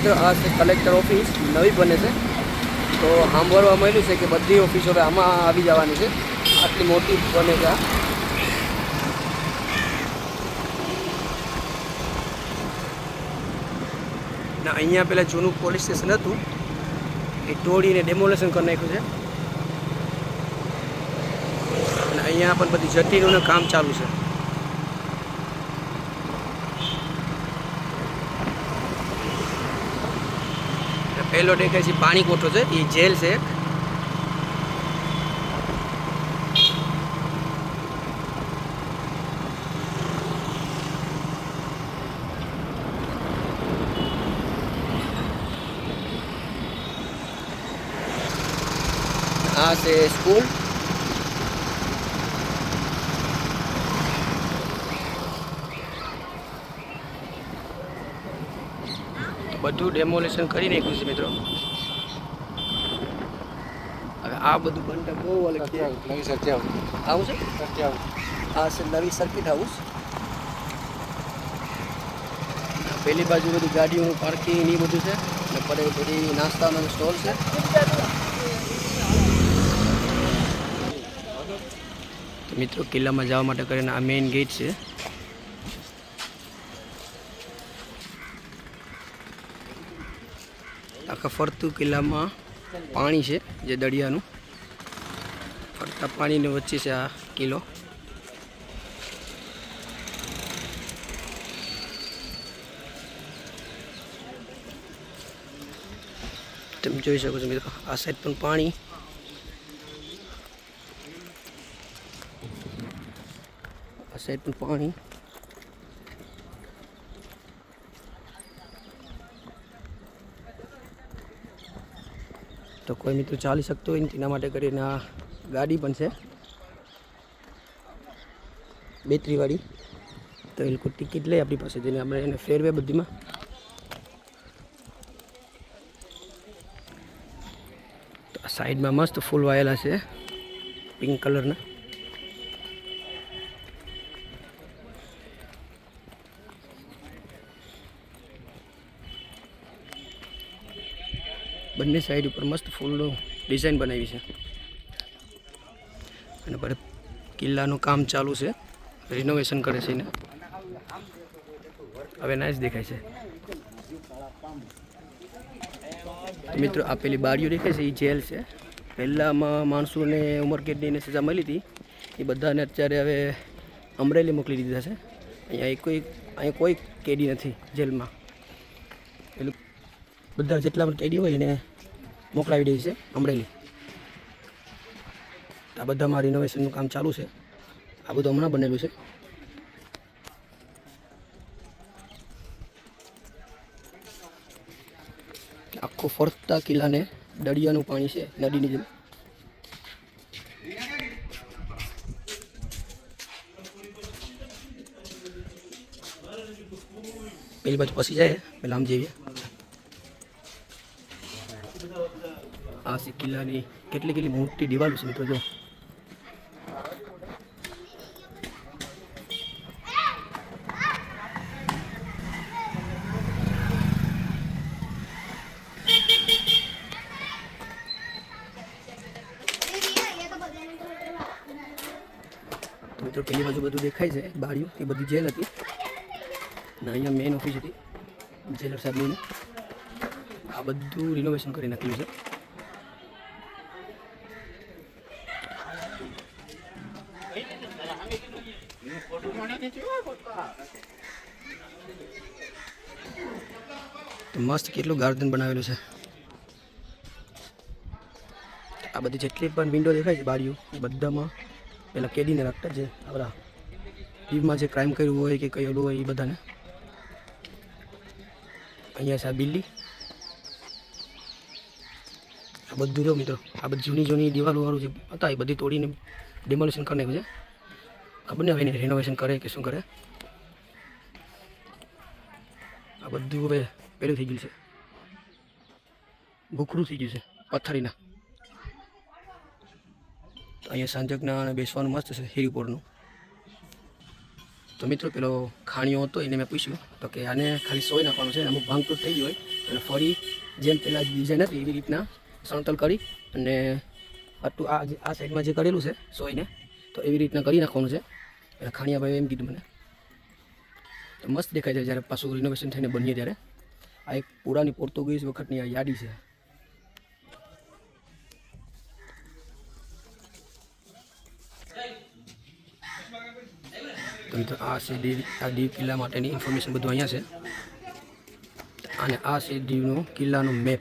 મિત્રો, આ છે કલેક્ટર ઓફિસ નવી બને છે. તો સાંભળવા મળ્યું છે કે બધી ઓફિસો હવે આમાં આવી જવાની છે. આટલી મોટી બને છે ના, અહીંયા પેલા જૂનું પોલીસ સ્ટેશન હતું. એ તોડીને ડેમોલેશન કરી નાખ્યું છે. અને અહીંયા પણ બધી જટીલોનું કામ ચાલુ છે. અને પહેલો દેખાય છે પાણી કોઠો છે એ જેલ છે એક આ છે સ્કૂલ બધું ડેમોલેશન કરી નાખ્યું છે મિત્રો. હવે આ બધું બનતા બહુ અલગ છે. નવી સત્ય આવું છે? સત્યાવ આ છે નવી સર્કિટ હાઉસ પેલી બાજુ બધી ગાડીઓનું પાર્કિંગ ને એ બધું છે. અને પડે બધી નાસ્તાનો સ્ટોલ છે. મિત્રો કિલ્લામાં જવા માટે કરીને આ મેઇન ગેટ છે. આખા ફરતું કિલ્લામાં પાણી છે, જે દરિયાનું. ફરતા પાણીની વચ્ચે છે આ કિલ્લો. તમે જોઈ શકો છો મિત્રો, આ સાઈડ પણ પાણી. આ સાઈડ પણ પાણી. તો કોઈ મિત્રો ચાલી શકતો હોય ને તેના માટે કરીને આ ગાડી પણ છે. બેટરીવાળી તો એ લોકો ટિકિટ લે આપણી પાસે જઈને આપણે એને ફેરવે બધીમાં. સાઈડમાં મસ્ત ફૂલ વાયેલા છે. પિંક કલરના. બંને સાઈડ ઉપર મસ્ત ફૂલનું ડિઝાઇન બનાવી છે. અને પર કિલ્લાનું કામ ચાલુ છે. રિનોવેશન કરે છે એને. હવે નાઇસ દેખાય છે. મિત્રો, આ પેલી બારીઓ દેખાય છે એ જેલ છે. પહેલાંમાં માણસોને ઉમરકેદની સજા મળી હતી. એ બધાને અત્યારે હવે અમરેલી મોકલી દીધા છે. અહીંયા કોઈ અહીંયા કોઈ કેદી નથી જેલમાં. પેલું બધા જેટલા પણ કેદી હોય એને મોકલાવી દે છે અમરેલી આ બધામાં રિનોવેશનનું કામ ચાલુ છે. આ બધું હમણાં બનેલું છે. આખો ફરતા કિલ્લાને દરિયાનું પાણી છે, નદીની જેમ. પેલી બાજુ પસી જાય, પેલા આમ જઈએ. આ છે કિલ્લાની કેટલી કેટલી મોટી દિવાલો છે મિત્રો, જો. મિત્રો, પેલી બાજુ બધું દેખાય છે, બારીઓ, એ બધી જેલ હતી. ને અહીંયા મેઇન ઓફિસ હતી, જેલર સાહેબની. બધું રિનોવેશન કરી નાખ્યું છે. મસ્ત કેટલું ગાર્ડન બનાવેલું છે. આ બધી જેટલી પણ વિન્ડો દેખાય છે બારીઓ બધામાં પેલા કેદીને રાખતા છે આપણા દીવમાં જે ક્રાઇમ કર્યું હોય કે કયું હોય એ બધાને. અહીંયા છે આ બિલ્લી આ બધું જો મિત્રો. આ બધી જૂની જૂની દિવાલો વાળું જે હતા એ બધી તોડીને ડિમોલેશન કરી નાખ્યું છે. ખબર નહીં હવે એને રિનોવેશન કરે કે શું કરે. આ બધું હવે પેલું થઈ ગયું છે. ભૂખરું થઈ ગયું છે પથ્થરીના અહીંયા સાંજકના બેસવાનું મસ્ત છે હિરીપોરનું તો મિત્રો પેલો ખાણીઓ હતો એને મેં પૂછ્યું, તો કે આને ખાલી સોય નાખવાનું છે અમુક ભાંગતૂટ થઈ ગયું હોય અને ફરી જેમ પેલા ડિઝાઇન હતી એવી રીતના સમતલ કરી અને આટલું આ જે- આ સાઈડમાં જે કરેલું છે સોયને, તો એવી રીતના કરી નાખવાનું છે. એટલે ખાણીયાભાઈ એમ કીધું મને. તો મસ્ત દેખાય છે જ્યારે પાછું રિનોવેશન થઈને બનીએ ત્યારે. આ એક પુરાની પોર્તુગીઝ વખતની આ યાદી છે. તો આ છે દીવ આ દીવ કિલ્લા માટેની ઇન્ફોર્મેશન બધું અહીંયા છે. અને આ છે દીવનો કિલ્લાનો મેપ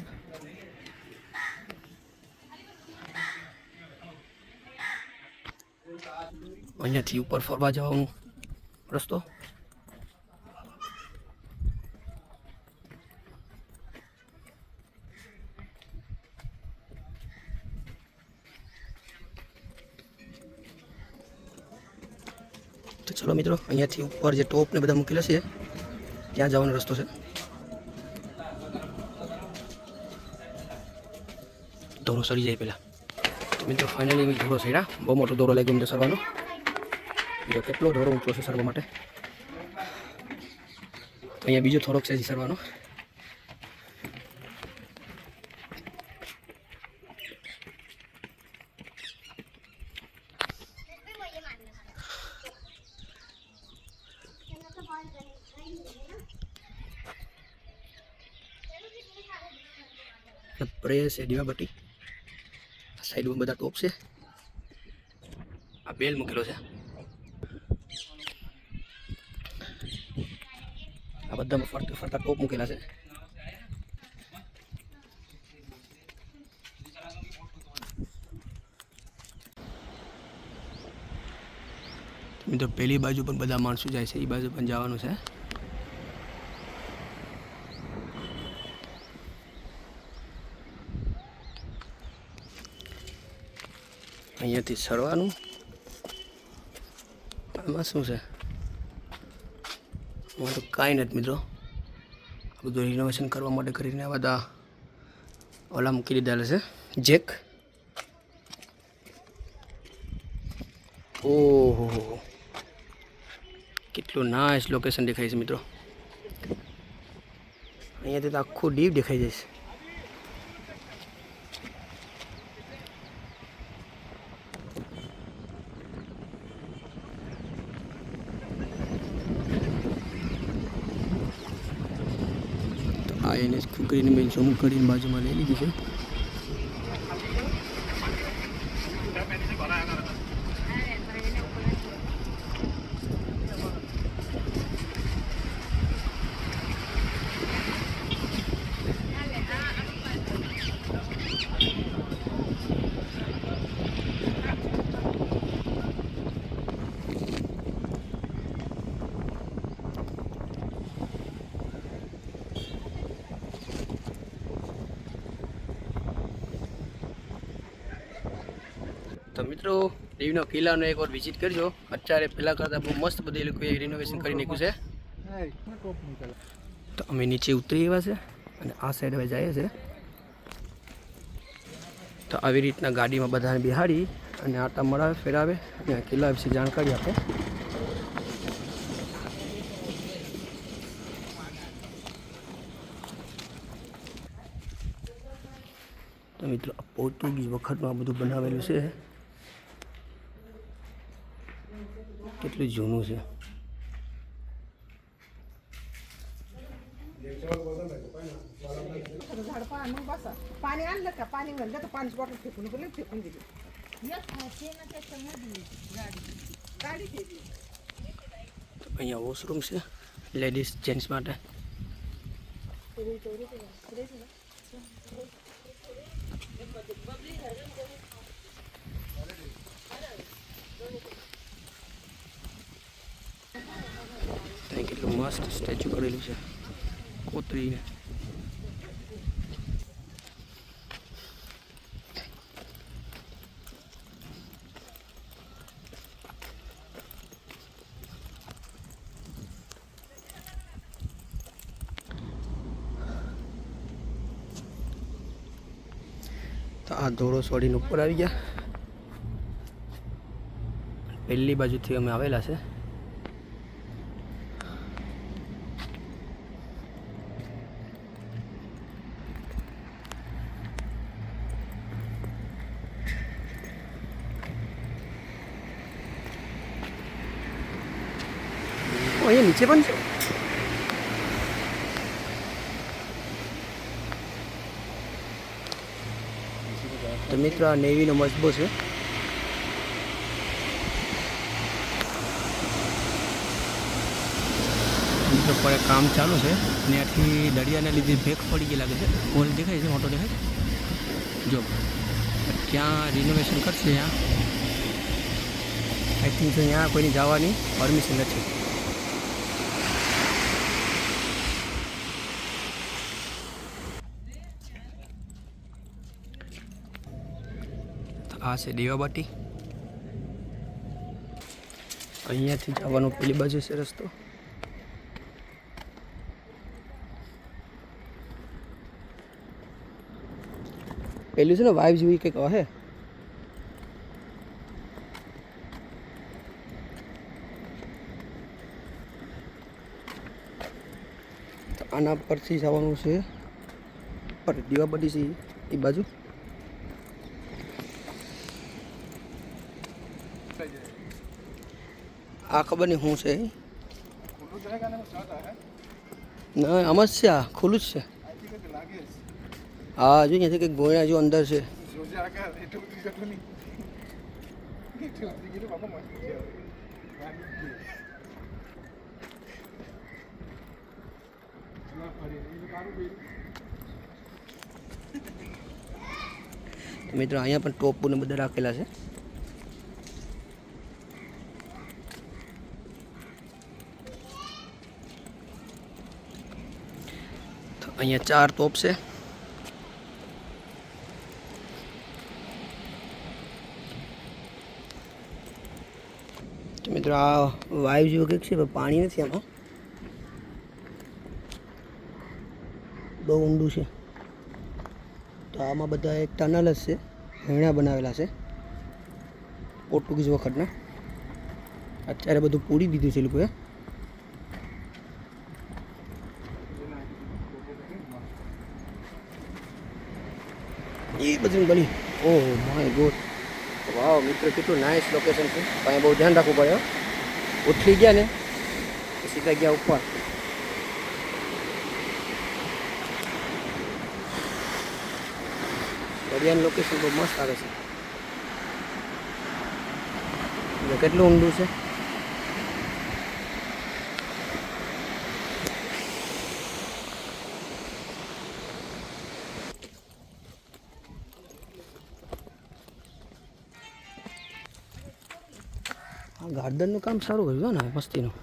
અહીંયાથી ઉપર ફરવા જવાનો રસ્તો. તો ચલો મિત્રો, અહીંયાથી ઉપર જે ટોપ ને બધા મૂકેલા છે, ત્યાં જવાનો રસ્તો છે. દોરો સડી જાય પહેલાં. મિત્રો ફાઇનલી ધોરો સડ્યા બહુ મોટો દોરો લાગ્યો મિત્રો સરવાનો. જો કેટલો ઢોરો ઊંચો છે સરવા માટે અહીંયા બીજો થોડોક છે સરવાનો પ્રેસ છે દીવાબત્તી સાઈડમાં બધા ટોપ છે આ બેલ મૂકેલો છે બધામાં ફરતા ફરતા ટોપ મૂકેલા છે તો પેલી બાજુ પણ બધા માણસો જાય છે એ બાજુ પણ જવાનું છે અહીંયાથી સરવાનું આમાં શું છે આમાં તો કાંઈ નથી મિત્રો. બધું રિનોવેશન કરવા માટે કરીને આ બધા ઓલા મૂકી દીધા છે. જેક. ઓહો. કેટલું નાઇસ લોકેશન દેખાય છે મિત્રો. અહીંયાથી તો આખું ડીપ દેખાઈ જાય તો આ એને મેં કરીને બાજુમાં લઈ લીધી છે. મિત્રો દેવીનો કિલ્લાનો એકવાર વિઝિટ કરજો. અત્યારે પહેલાં કરતાં બહુ મસ્ત બધી લોકોએ રિનોવેશન કરી નાખ્યું છે. તો અમે નીચે ઉતરી એવા છે અને આ સાઈડ હવે જઈએ છે. તો આવી રીતના ગાડીમાં બધાને બિહાડી અને આટા મળાવે, ફેરાવે. અને કિલ્લા વિશે જાણકારી આપે. તો મિત્રો પોર્ટુગીઝ વખતમાં બધું બનાવેલું છે. કેટલું જૂનું છે झाड पाणी बसा पाणी आणलं का पाणी म्हणलं तर पाणी बॉटल फेकून गेली फेकून दिली गाडी फेकली તો અહીંયા વોશરૂમ છે લેડીઝ જેન્ટ્સ માટે ત્યાં કેટલું મસ્ત સ્ટેચ્યુ કરેલું છે. કોતરીને. તો આ ધોળો સોડીને ઉપર આવી ગયા. પહેલી બાજુથી અમે આવેલા છે. અહીંયા નીચે પણ છે. તો મિત્રો આ નેવીનો મજબો છે. મિત્રો પર કામ ચાલુ છે. ત્યાંથી દરિયાને લીધે ભેખ પડી ગઈ લાગે છે. પોલ દેખાય છે મોટો દેખાય જો ક્યાં રિનોવેશન કરશે ત્યાં આઈ થિંક ત્યાં કોઈની જવાની પરમિશન નથી. આ છે દેવાબાટી. અહીંયાથી જવાનો પેલી બાજુ છે રસ્તો. પેલું છે ને વાઇફ જેવી કંઈક કહે આના પરથી જવાનું છે. પર દીવાબડી છે એ બાજુ. આ ખબર નહીં શું છે ના, આમ જ છે આ, ખુલ્લું જ છે. હા હજુ અહીંયાથી કંઈક ગોળ્યા જો અંદર છે. મિત્રો, અહીંયા પણ ટોપુ ને બધા રાખેલા છે તો અહીંયા ચાર તોપ છે. મિત્રો આ વાયુ જેવું કંઈક છે, પણ પાણી નથી આમાં. બહુ ઊંડું છે. તો આમાં બધા એક ટનલ જ છે ભીણા બનાવેલા છે, પોર્ટુગીઝ વખતના. અત્યારે બધું પૂરી દીધું છે લોકોએ. બધું બની. ઓહ માય ગોડ વાવ મિત્ર, કેટલું નાઇસ લોકેશન છે. અહીંયા બહુ ધ્યાન રાખવું પડે. ઉઠી ગયા ને સીધા ગયા ઉપર. દરિયાનું લોકેશન બહુ મસ્ત આવે છે. કેટલું ઊંડું છે? ગાર્ડનનું કામ સારું કર્યું ને મસ્તીનું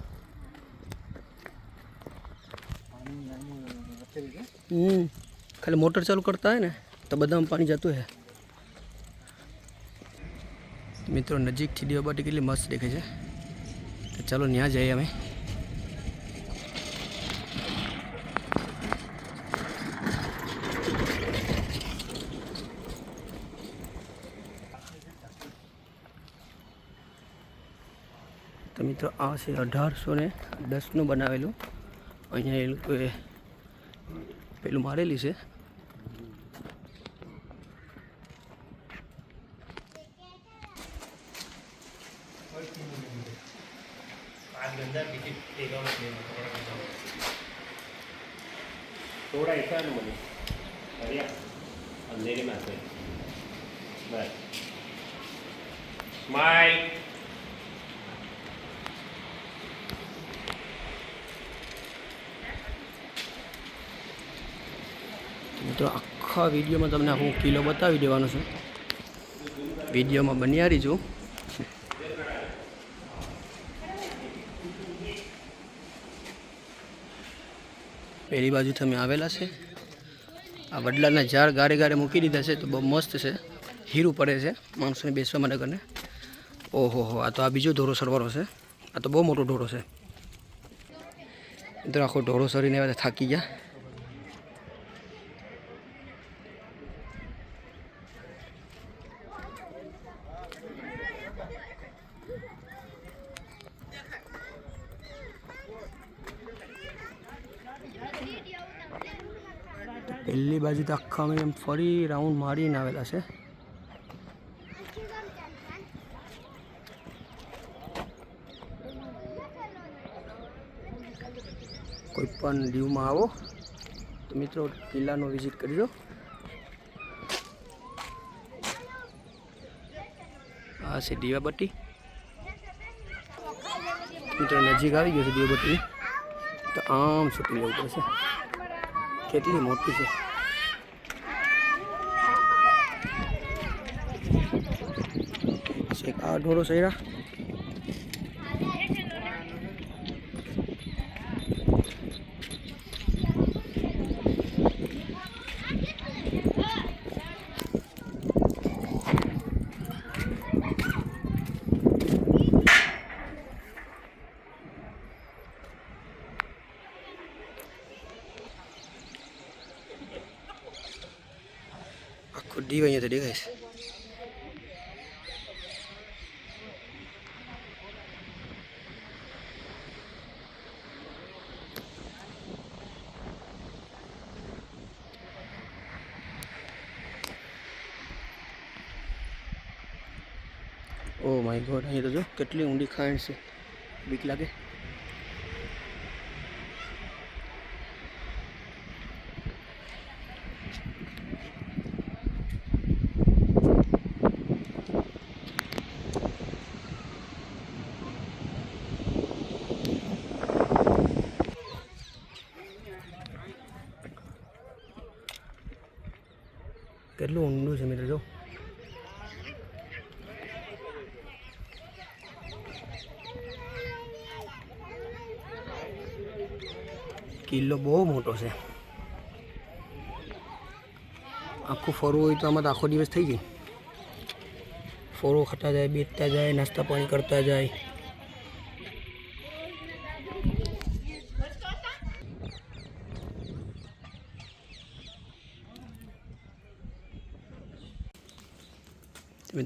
હમ, ખાલી મોટર ચાલુ કરતા હોય ને, તો બધામાં પાણી જતું હે મિત્રો, નજીકથી દીવાબાટી કેટલી મસ્ત દેખાય છે. તો ચાલો ત્યાં જઈએ અમે. તો મિત્રો આ છે અઢારસો ને દસનું બનાવેલું. અહીંયા એ લોકોએ પેલું મારેલી છે. મિત્રો, આખા વિડીયોમાં તમને હું કિલો બતાવી દેવાનો છું. વિડીયોમાં બન્યા રહીજો પહેલી બાજુ તમે આવેલા છે. આ વડલાના ઝાડ ગારે ગારે મૂકી દીધા છે, તો બહુ મસ્ત છે. હીરું પડે છે માણસોને બેસવા માટે કરીને ઓહો હો, આ તો આ બીજો ઢોરો સરવાળો છે. આ તો બહુ મોટો ઢોરો છે. મિત્રો, આખો ઢોરો સરીને થાકી ગયા. પહેલી બાજુ તો આખા અમે એમ ફરી રાઉન્ડ મારીને આવેલા છે. કોઈ પણ દીવમાં આવો, તો મિત્રો કિલ્લાનો વિઝિટ કરજો. આ છે દીવાબત્તી. મિત્રો નજીક આવી ગયો છે દીવાબત્તી. તો આમ છૂટી લેવું પડશે. કેટલી મોટી છે? એક આ ઢોરો સૈરા? આખો દીવ અહીંયાથી દેખાય છે ઓ માય ગોડ અહીંયા તો જો કેટલી ઊંડી ખાણ છે બીક લાગે કેટલું ઊંડું છે મિત્રો જો કિલ્લો બહુ મોટો છે. આખું ફરવું હોય તો આમાં તો આખો દિવસ થઈ જાય. ફોરો ખાતા જાય, બેસતા જાય, નાસ્તા પાણી કરતા જાય.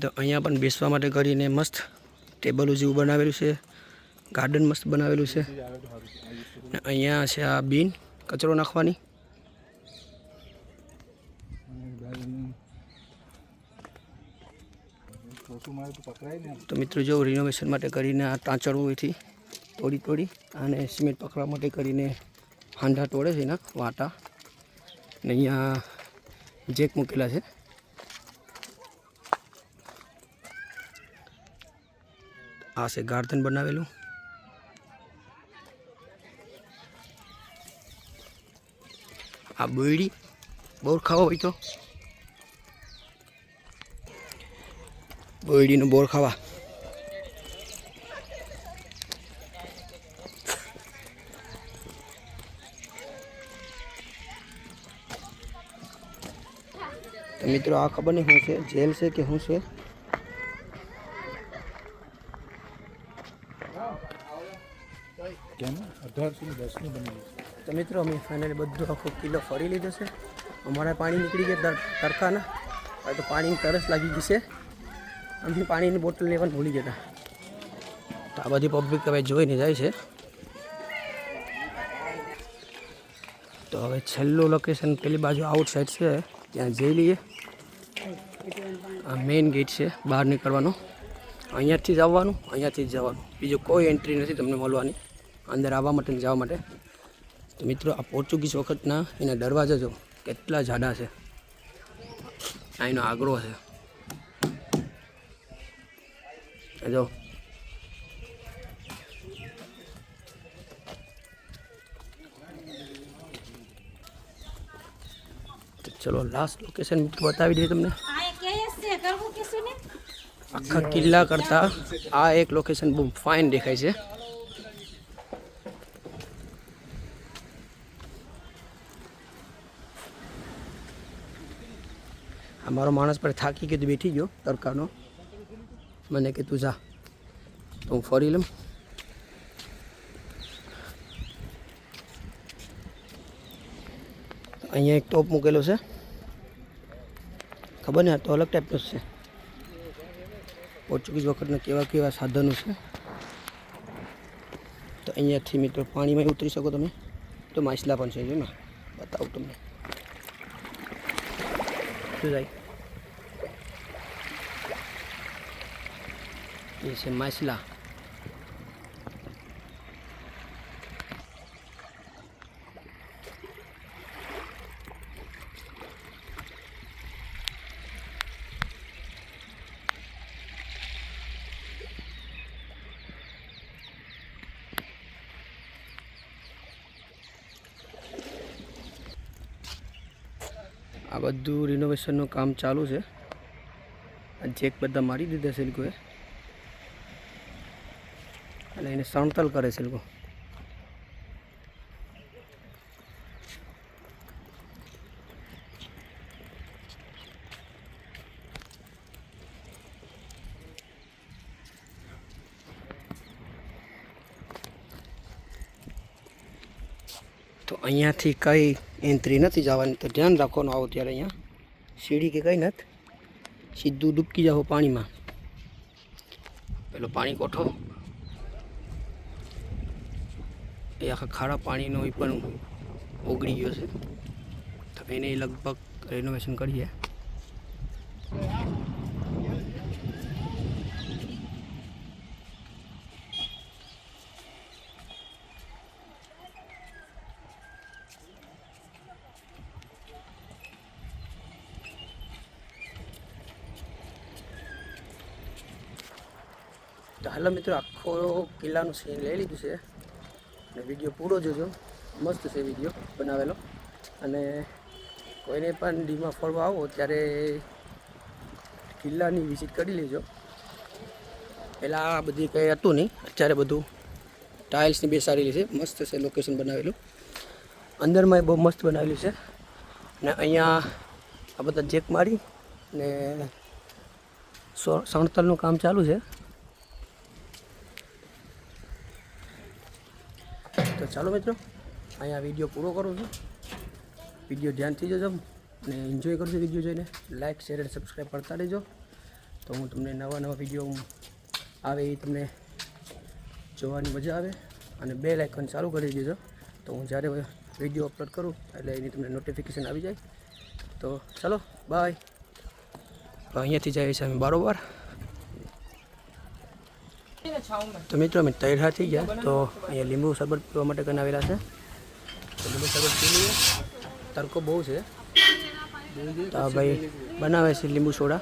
તો અહીંયા પણ બેસવા માટે કરીને મસ્ત ટેબલો જેવું બનાવેલું છે, ગાર્ડન મસ્ત બનાવેલું છે. ને અહીંયા છે આ બીન, કચરો નાખવાની. તો મિત્રો જો રિનોવેશન માટે કરીને આ ટાંચડું એથી તોડી તોડી અને સિમેન્ટ પકડવા માટે કરીને હાંડા તોડે છે એના, વાટા. ને અહીંયા જેક મૂકેલા છે. આ છે ગાર્ડન બનાવેલું. આ બોયડી બોર ખાવો હોય તો બોયડીનો બોર ખાવા તો મિત્રો આ ખબર નહીં શું છે જેલ છે કે શું છે તો મિત્રો, અમે ફાઇનલી બધો આખો કિલ્લો ફરી લીધો છે. અમારે પાણી નીકળી ગયા તર- તડકાના. હવે તો પાણીની તરસ લાગી ગઈ છે. અમે પાણીની બોટલ લેવાનું ભૂલી ગયા તો આ બધી પબ્લિક હવે જોઈને જાય છે. તો હવે છેલ્લું લોકેશન પેલી બાજુ આઉટ સાઈડ છે. ત્યાં જઈ લઈએ. આ મેઇન ગેટ છે, બહાર નીકળવાનો. અહીંયાથી જ આવવાનું, અહીંયાથી જ જવાનું. બીજું કોઈ એન્ટ્રી નથી તમને મળવાની. અંદર આવવા માટે જવા માટે. તો મિત્રો આ પોર્ચુગીઝ વખતના એના દરવાજા જો કેટલા જાડા છે. આ એનો આગરો છે. જો. ચલો લાસ્ટ લોકેશન મિત્રો બતાવી દઈએ તમને. આખા કિલ્લા કરતાં આ એક લોકેશન બહુ ફાઇન દેખાય છે. આ મારો માણસ પર થાકી ગયો તો બેઠી ગયો તડકાનો. મને કે તું જા. તો હું ફરી લઉં. અહીંયા એક ટોપ મૂકેલો છે. ખબર ને આ તો અલગ ટાઈપનો જ છે. પોર્ચુગીઝ વખતના કેવા કેવા સાધનો છે. તો અહીંયાથી મિત્રો પાણીમાં ઉતરી શકો તમે. તો માછલા પણ છે એમાં બતાવું તમને. શું જાય એ છે માછલા. આ બધું રિનોવેશનનું કામ ચાલુ છે. જેક બધા મારી દીધા છે લોકોએ અને એને સમતલ કરે છે એ લોકો તો અહીંયાથી કંઈ એન્ટ્રી નથી જવાની તો ધ્યાન રાખવાનું આવો ત્યારે અહીંયા સીડી કે કંઈ નથી સીધું ડૂબકી જાઓ પાણીમાં પેલો પાણી કોઠો આખા ખારા પાણીનો એ પણ ઓગળી ગયો છે. તો એને લગભગ રેનોવેશન કરીએ. તો હાલો મિત્રો, આખો કિલ્લાનું સીન લઈ લીધું છે. અને વીડિયો પૂરો જોજો. મસ્ત છે વીડિયો બનાવેલો. અને કોઈને પણ ડીમાં ફરવા આવો ત્યારે કિલ્લાની વિઝિટ કરી લેજો. પહેલાં આ બધી કંઈ હતું નહીં. અત્યારે બધું ટાઇલ્સની બેસાડેલી છે. મસ્ત છે લોકેશન બનાવેલું. અંદરમાં બહુ મસ્ત બનાવેલું છે. ને અહીંયા આ બધા જેક મારી ને સણતરનું કામ ચાલુ છે. તો ચાલો મિત્રો, અહીંયા વીડિયો પૂરો કરું છું. વીડિયો ધ્યાનથી જોજો અને એન્જોય કરજો વીડિયો જોઈને. લાઇક શેર અને સબસ્ક્રાઈબ કરતા રહેજો. તો હું તમને નવા નવા વીડિયો આવે એ તમને જોવાની મજા આવે. અને બે લાઇકન ચાલુ કરી દેજો. તો હું જ્યારે વીડિયો અપલોડ કરું, એટલે એની તમને નોટિફિકેશન આવી જાય. તો ચાલો બાય અહીંયાથી જઈએ છીએ અમે બારોબાર. તો મિત્રો અમે તૈયાર થઈ ગયા. તો અહીંયા લીંબુ શરબત પીવા માટે કરીને આવેલા છે. તો લીંબુ શરબત પી લઈએ. તડકો બહુ છે. તો ભાઈ બનાવે છે લીંબુ સોડા.